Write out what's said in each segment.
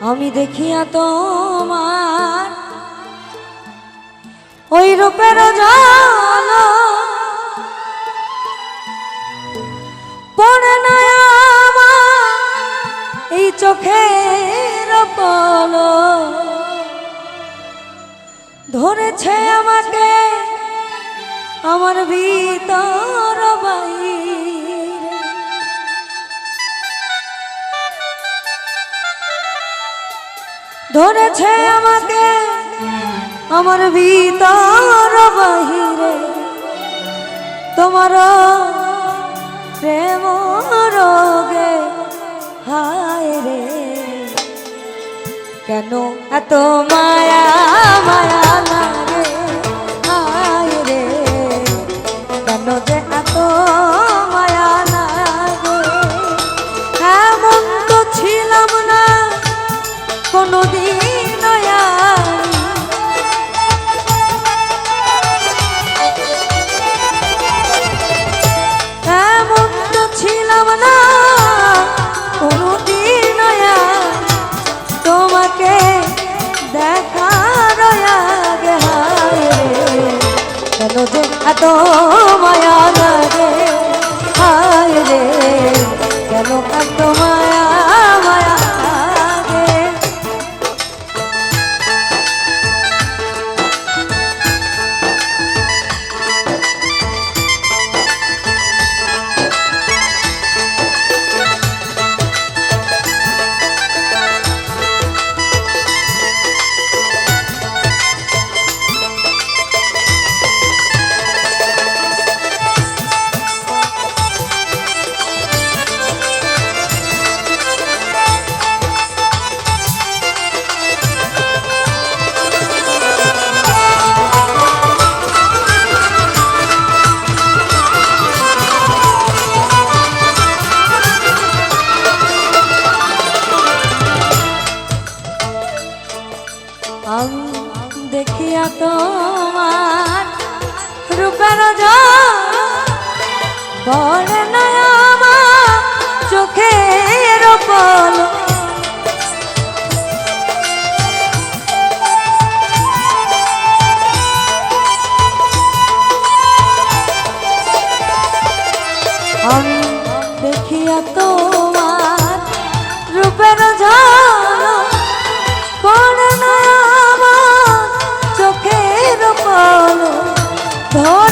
আমি দেখিয়া তোমার ওই রূপের জল। পড়ে না আমার এই চোখের পল। ধরেছে আমাকে আমার ভিতর বাইরে। ধরেছে আমাকে আমার ভিতর বাহিরে। তোমার প্রেম রোগে হায় রে। কেন এত মায়া মায়া? যে পড়ে না আমার চোখের পল আমি দেখিয়া তোমার রূপের আমার চোখের পলো ধরেছে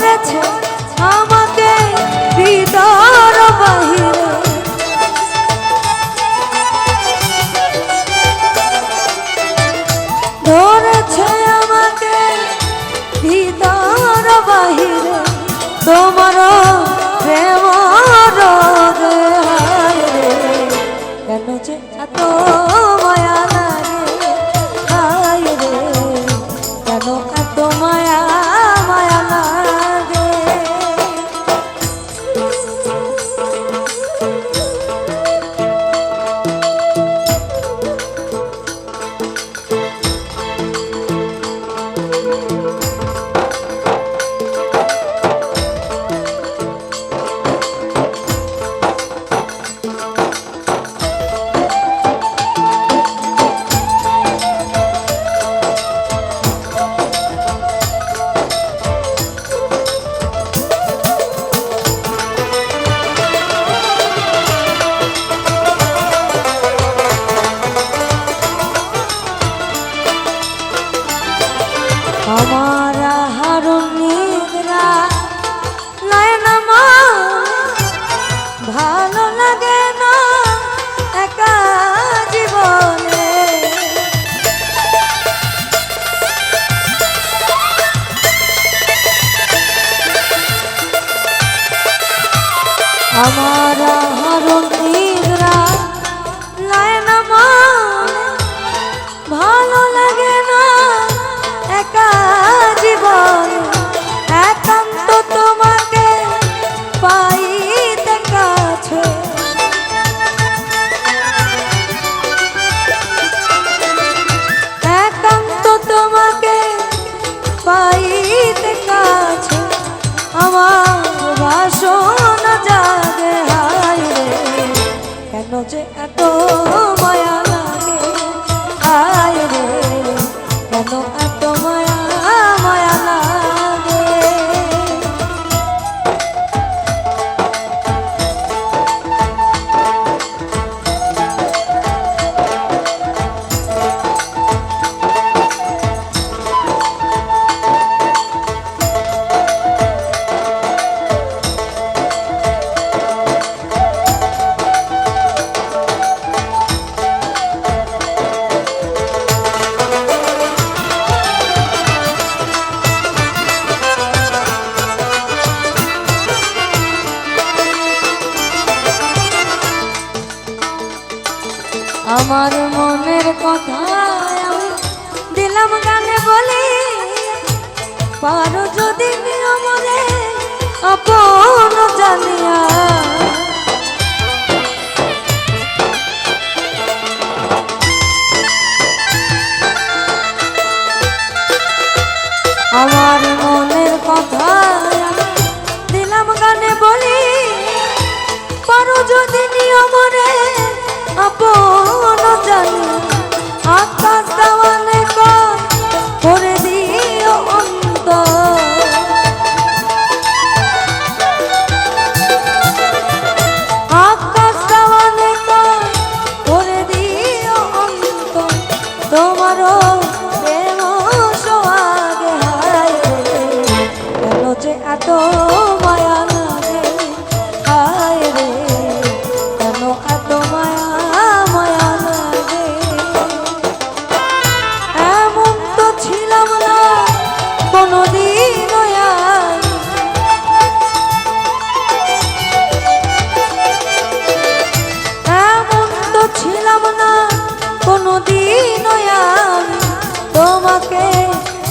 যে এত আমার মনের কথা দিলাম গানে বলি পারো যদি নিয়মরে অপর